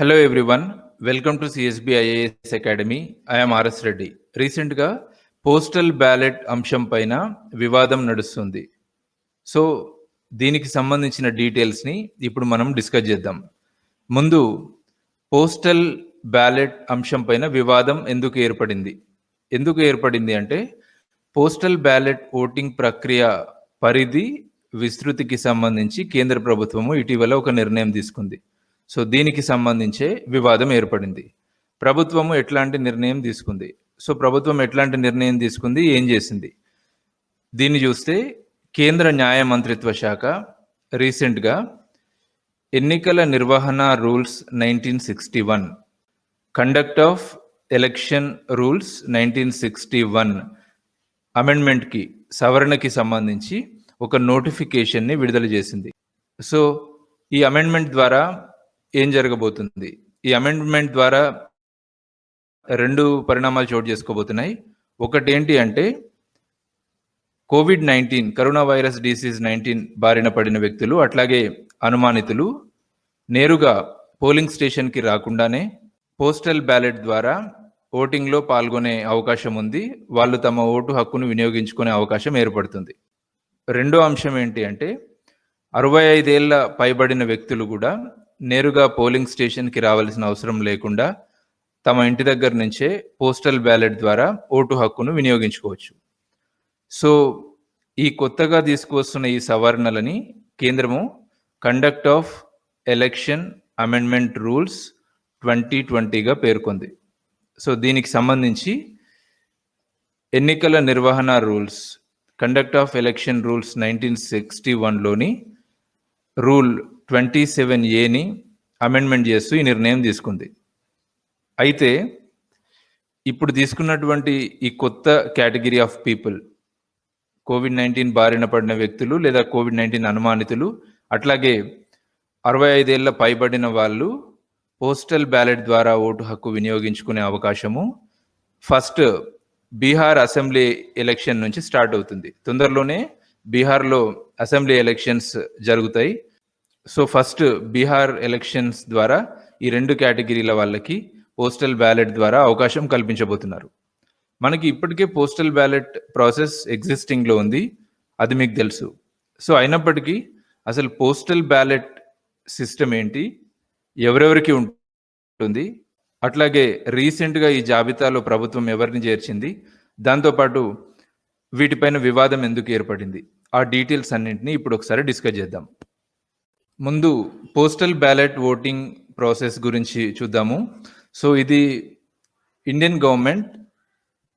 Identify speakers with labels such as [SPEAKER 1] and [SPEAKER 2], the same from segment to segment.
[SPEAKER 1] Hello everyone welcome to CSB IAS academy I'm RS Reddy రీసెంట్గా postal ballot అంశం పైన వివాదం నడుస్తుంది. సో దీనికి సంబంధించిన డీటెయిల్స్ని ఇప్పుడు మనం డిస్కస్ చేద్దాం. ముందు పోస్టల్ బ్యాలెట్ అంశం పైన వివాదం ఎందుకు ఏర్పడింది? ఎందుకు ఏర్పడింది అంటే పోస్టల్ బ్యాలెట్ ఓటింగ్ ప్రక్రియ పరిధి విస్తృతికి సంబంధించి కేంద్ర ప్రభుత్వము ఇటీవల ఒక నిర్ణయం తీసుకుంది. సో దీనికి సంబంధించే వివాదం ఏర్పడింది. ప్రభుత్వము ఎట్లాంటి నిర్ణయం తీసుకుంది? సో ప్రభుత్వం ఎట్లాంటి నిర్ణయం తీసుకుంది? ఏం చేసింది? దీన్ని చూస్తే కేంద్ర న్యాయ మంత్రిత్వ శాఖ రీసెంట్గా ఎన్నికల నిర్వహణ rules nineteen sixty one conduct of election rules nineteen sixty one అమెండ్మెంట్కి సవరణకి సంబంధించి ఒక నోటిఫికేషన్ని విడుదల చేసింది. సో ఈ అమెండ్మెంట్ ద్వారా ఏం జరగబోతుంది? ఈ అమెండ్మెంట్ ద్వారా రెండు పరిణామాలు చోటు చేసుకోబోతున్నాయి. ఒకటి ఏంటి అంటే COVID nineteen corona virus disease nineteen బారిన పడిన వ్యక్తులు అట్లాగే అనుమానితులు నేరుగా పోలింగ్ స్టేషన్కి రాకుండానే పోస్టల్ బ్యాలెట్ ద్వారా ఓటింగ్లో పాల్గొనే అవకాశం ఉంది. వాళ్ళు తమ ఓటు హక్కును వినియోగించుకునే అవకాశం ఏర్పడుతుంది. రెండో అంశం ఏంటి అంటే అరవై ఐదేళ్ళ పైబడిన వ్యక్తులు కూడా నేరుగా పోలింగ్ స్టేషన్కి రావాల్సిన అవసరం లేకుండా తమ ఇంటి దగ్గర నుంచే పోస్టల్ బ్యాలెట్ ద్వారా ఓటు హక్కును వినియోగించుకోవచ్చు. సో ఈ కొత్తగా తీసుకువస్తున్న ఈ సవరణలని కేంద్రము conduct of election amendment rules twenty ట్వంటీగా పేర్కొంది. సో దీనికి సంబంధించి ఎన్నికల నిర్వహణ rules conduct of election rules nineteen sixty వన్లోని rule twenty seven ఏని అమెండ్మెంట్ చేస్తూ ఈ నిర్ణయం తీసుకుంది. అయితే ఇప్పుడు తీసుకున్నటువంటి ఈ కొత్త category of people COVID nineteen బారిన పడిన వ్యక్తులు లేదా కోవిడ్ నైన్టీన్ అనుమానితులు అట్లాగే అరవై ఐదేళ్ళ పైబడిన వాళ్ళు పోస్టల్ బ్యాలెట్ ద్వారా ఓటు హక్కు వినియోగించుకునే అవకాశము ఫస్ట్ బీహార్ అసెంబ్లీ ఎలక్షన్ నుంచి స్టార్ట్ అవుతుంది. తొందరలోనే బీహార్లో అసెంబ్లీ ఎలక్షన్స్ జరుగుతాయి. సో ఫస్ట్ బీహార్ ఎలక్షన్స్ ద్వారా ఈ రెండు కేటగిరీల వాళ్ళకి పోస్టల్ బ్యాలెట్ ద్వారా అవకాశం కల్పించబోతున్నారు. మనకి ఇప్పటికే పోస్టల్ బ్యాలెట్ ప్రాసెస్ ఎగ్జిస్టింగ్లో ఉంది. అది మీకు తెలుసు. సో అయినప్పటికీ అసలు పోస్టల్ బ్యాలెట్ సిస్టమ్ ఏంటి? ఎవరెవరికి ఉంటుంది? అట్లాగే రీసెంట్గా ఈ జాబితాలో ప్రభుత్వం ఎవరిని చేర్చింది? దాంతోపాటు వీటిపైన వివాదం ఎందుకు ఏర్పడింది? ఆ డీటెయిల్స్ అన్నింటినీ ఇప్పుడు ఒకసారి డిస్కస్ చేద్దాం. ముందు పోస్టల్ బ్యాలెట్ ఓటింగ్ ప్రాసెస్ గురించి చూద్దాము. సో ఇది ఇండియన్ గవర్నమెంట్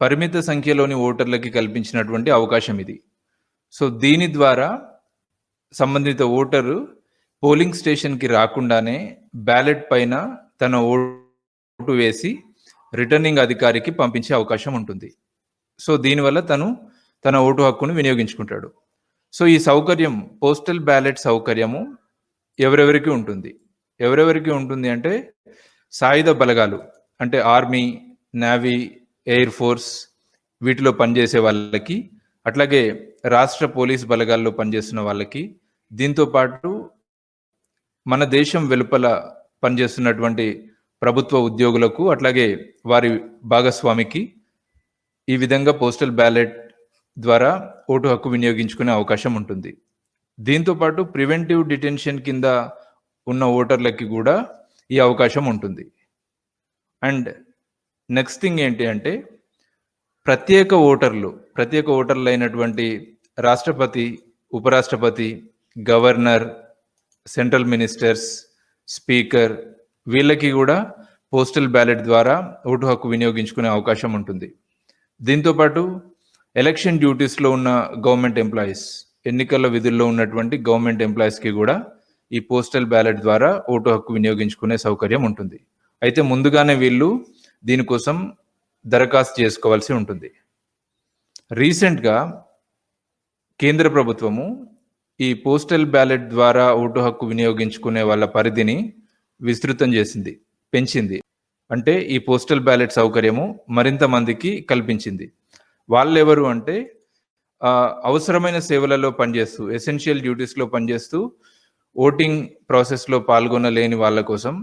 [SPEAKER 1] పరిమిత సంఖ్యలోని ఓటర్లకి కల్పించినటువంటి అవకాశం ఇది. సో దీని ద్వారా సంబంధిత ఓటరు పోలింగ్ స్టేషన్కి రాకుండానే బ్యాలెట్ పైన తన ఓటు వేసి రిటర్నింగ్ అధికారికి పంపించే అవకాశం ఉంటుంది. సో దీనివల్ల తను తన ఓటు హక్కును వినియోగించుకుంటాడు. సో ఈ సౌకర్యం పోస్టల్ బ్యాలెట్ సౌకర్యము ఎవరెవరికి ఉంటుంది? ఎవరెవరికి ఉంటుంది అంటే సాయుధ బలగాలు అంటే ఆర్మీ నేవీ ఎయిర్ ఫోర్స్ వీటిలో పనిచేసే వాళ్ళకి అట్లాగే రాష్ట్ర పోలీస్ బలగాల్లో పనిచేస్తున్న వాళ్ళకి దీంతో పాటు మన దేశం వెలుపల పనిచేస్తున్నటువంటి ప్రభుత్వ ఉద్యోగులకు అట్లాగే వారి భాగస్వామికి ఈ విధంగా పోస్టల్ బ్యాలెట్ ద్వారా ఓటు హక్కు వినియోగించుకునే అవకాశం ఉంటుంది. దీంతో పాటు ప్రివెంటివ్ డిటెన్షన్ కింద ఉన్న ఓటర్లకి కూడా ఈ అవకాశం ఉంటుంది. అండ్ నెక్స్ట్ థింగ్ ఏంటి అంటే ప్రత్యేక ఓటర్లు ప్రత్యేక ఓటర్లు అయినటువంటి రాష్ట్రపతి ఉపరాష్ట్రపతి గవర్నర్ సెంట్రల్ మినిస్టర్స్ స్పీకర్ వీళ్ళకి కూడా పోస్టల్ బ్యాలెట్ ద్వారా ఓటు హక్కు వినియోగించుకునే అవకాశం ఉంటుంది. దీంతోపాటు ఎలక్షన్ డ్యూటీస్లో ఉన్న గవర్నమెంట్ ఎంప్లాయీస్ ఎన్నికల విధుల్లో ఉన్నటువంటి గవర్నమెంట్ ఎంప్లాయీస్కి కూడా ఈ పోస్టల్ బ్యాలెట్ ద్వారా ఓటు హక్కు వినియోగించుకునే సౌకర్యం ఉంటుంది. అయితే ముందుగానే వీళ్ళు దీనికోసం దరఖాస్తు చేసుకోవాల్సి ఉంటుంది. రీసెంట్గా కేంద్ర ప్రభుత్వము ఈ పోస్టల్ బ్యాలెట్ ద్వారా ఓటు హక్కు వినియోగించుకునే వాళ్ళ పరిధిని విస్తృతం చేసింది పెంచింది. అంటే ఈ పోస్టల్ బ్యాలెట్ సౌకర్యము మరింత మందికి కల్పించింది. వాళ్ళు ఎవరు అంటే అవసరమైన సేవలలో పనిచేస్తూ ఎసెన్షియల్ డ్యూటీస్లో పనిచేస్తూ ఓటింగ్ ప్రాసెస్లో పాల్గొనలేని వాళ్ళ కోసం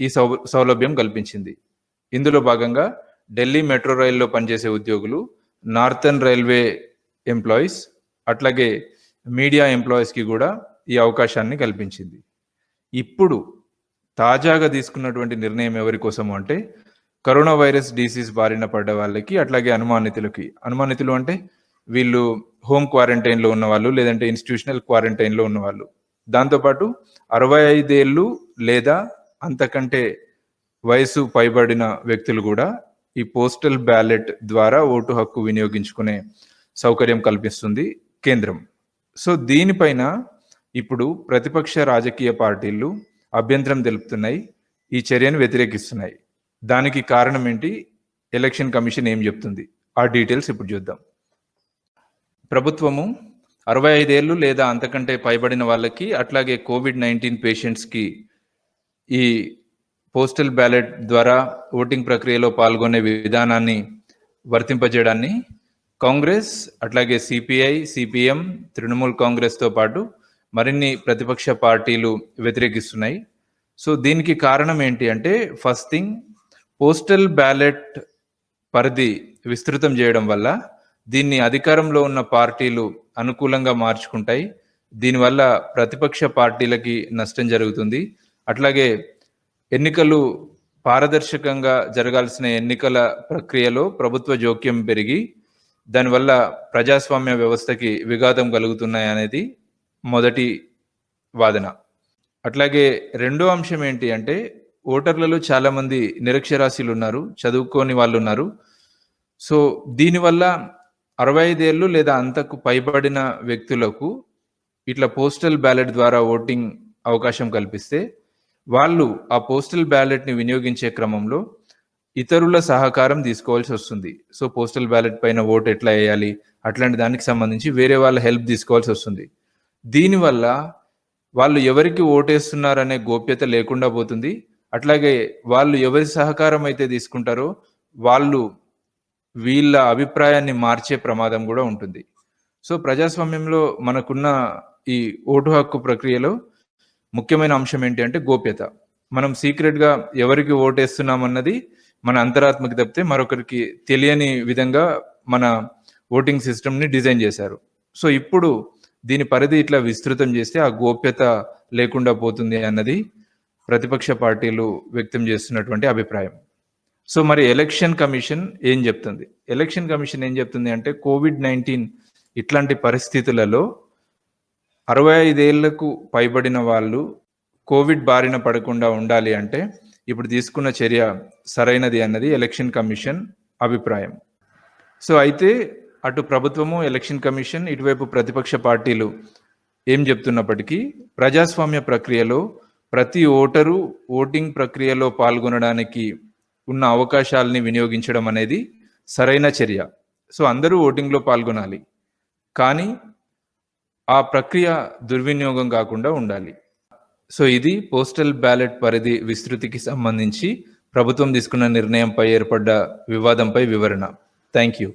[SPEAKER 1] ఈ సౌ సౌలభ్యం కల్పించింది. ఇందులో భాగంగా ఢిల్లీ మెట్రో రైల్లో పనిచేసే ఉద్యోగులు నార్థన్ రైల్వే ఎంప్లాయీస్ అట్లాగే మీడియా ఎంప్లాయీస్కి కూడా ఈ అవకాశాన్ని కల్పించింది. ఇప్పుడు తాజాగా తీసుకున్నటువంటి నిర్ణయం ఎవరి కోసము అంటే కరోనా వైరస్ డిసీజ్ బారిన పడ్డ వాళ్ళకి అట్లాగే అనుమానితులకి. అనుమానితులు అంటే వీళ్ళు హోమ్ క్వారంటైన్లో ఉన్నవాళ్ళు లేదంటే ఇన్స్టిట్యూషనల్ క్వారంటైన్లో ఉన్నవాళ్ళు. దాంతోపాటు అరవై ఐదేళ్ళు లేదా అంతకంటే వయసు పైబడిన వ్యక్తులు కూడా ఈ పోస్టల్ బ్యాలెట్ ద్వారా ఓటు హక్కు వినియోగించుకునే సౌకర్యం కల్పిస్తుంది కేంద్రం. సో దీనిపైన ఇప్పుడు ప్రతిపక్ష రాజకీయ పార్టీలు అభ్యంతరం తెలుపుతున్నాయి ఈ చర్యను వ్యతిరేకిస్తున్నాయి. దానికి కారణం ఏంటి? ఎలక్షన్ కమిషన్ ఏం చెప్తుంది? ఆ డీటెయిల్స్ ఇప్పుడు చూద్దాం. ప్రభుత్వము అరవై ఐదేళ్ళు లేదా అంతకంటే పైబడిన వాళ్ళకి అట్లాగే కోవిడ్ నైన్టీన్ పేషెంట్స్కి ఈ పోస్టల్ బ్యాలెట్ ద్వారా ఓటింగ్ ప్రక్రియలో పాల్గొనే విధానాన్ని వర్తింపజేయడాన్ని కాంగ్రెస్ అట్లాగే సిపిఐ సిపిఎం తృణమూల్ కాంగ్రెస్తో పాటు మరిన్ని ప్రతిపక్ష పార్టీలు వ్యతిరేకిస్తున్నాయి. సో దీనికి కారణం ఏంటి అంటే ఫస్ట్ థింగ్ పోస్టల్ బ్యాలెట్ పరిధి విస్తృతం చేయడం వల్ల దీన్ని అధికారంలో ఉన్న పార్టీలు అనుకూలంగా మార్చుకుంటాయి. దీనివల్ల ప్రతిపక్ష పార్టీలకి నష్టం జరుగుతుంది. అట్లాగే ఎన్నికలు పారదర్శకంగా జరగాల్సిన ఎన్నికల ప్రక్రియలో ప్రభుత్వ జోక్యం పెరిగి దానివల్ల ప్రజాస్వామ్య వ్యవస్థకి విఘాతం కలుగుతున్నాయి అనేది మొదటి వాదన. అట్లాగే రెండో అంశం ఏంటి అంటే ఓటర్లలో చాలామంది నిరక్షరాస్యులు ఉన్నారు చదువుకోని వాళ్ళు ఉన్నారు సో దీనివల్ల అరవై ఐదేళ్ళు లేదా అంతకు పైబడిన వ్యక్తులకు ఇట్లా పోస్టల్ బ్యాలెట్ ద్వారా ఓటింగ్ అవకాశం కల్పిస్తే వాళ్ళు ఆ పోస్టల్ బ్యాలెట్ని వినియోగించే క్రమంలో ఇతరుల సహకారం తీసుకోవాల్సి వస్తుంది. సో పోస్టల్ బ్యాలెట్ పైన ఓటు ఎట్లా వేయాలి? అట్లాంటి దానికి సంబంధించి వేరే వాళ్ళ హెల్ప్ తీసుకోవాల్సి వస్తుంది. దీనివల్ల వాళ్ళు ఎవరికి ఓటేస్తున్నారనే గోప్యత లేకుండా పోతుంది. అట్లాగే వాళ్ళు ఎవరి సహకారం అయితే తీసుకుంటారో వాళ్ళు వీళ్ళ అభిప్రాయాన్ని మార్చే ప్రమాదం కూడా ఉంటుంది. సో ప్రజాస్వామ్యంలో మనకున్న ఈ ఓటు హక్కు ప్రక్రియలో ముఖ్యమైన అంశం ఏంటి అంటే గోప్యత. మనం సీక్రెట్గా ఎవరికి ఓటేస్తున్నామన్నది మన అంతరాత్మకి తప్పితే మరొకరికి తెలియని విధంగా మన ఓటింగ్ సిస్టమ్ని డిజైన్ చేశారు. సో ఇప్పుడు దీని పరిధి ఇట్లా విస్తృతం చేస్తే ఆ గోప్యత లేకుండా పోతుంది అన్నది ప్రతిపక్ష పార్టీలు వ్యక్తం చేస్తున్నటువంటి అభిప్రాయం. సో మరి ఎలక్షన్ కమిషన్ ఏం చెప్తుంది? ఎలక్షన్ కమిషన్ ఏం చెప్తుంది అంటే కోవిడ్ నైన్టీన్ ఇట్లాంటి పరిస్థితులలో అరవై ఐదేళ్ళకు పైబడిన వాళ్ళు కోవిడ్ బారిన పడకుండా ఉండాలి అంటే ఇప్పుడు తీసుకున్న చర్య సరైనది అన్నది ఎలక్షన్ కమిషన్ అభిప్రాయం. సో అయితే అటు ప్రభుత్వము ఎలక్షన్ కమిషన్ ఇటువైపు ప్రతిపక్ష పార్టీలు ఏం చెప్తున్నప్పటికీ ప్రజాస్వామ్య ప్రక్రియలో ప్రతి ఓటరు ఓటింగ్ ప్రక్రియలో పాల్గొనడానికి ఉన్న అవకాశాలని వినియోగించడం అనేది సరైన చర్య. సో అందరూ ఓటింగ్లో పాల్గొనాలి. కానీ ఆ ప్రక్రియ దుర్వినియోగం కాకుండా ఉండాలి. సో ఇది పోస్టల్ బ్యాలెట్ పరిధి విస్తృతికి సంబంధించి ప్రభుత్వం తీసుకున్న నిర్ణయంపై ఏర్పడ్డ వివాదంపై వివరణ. Thank you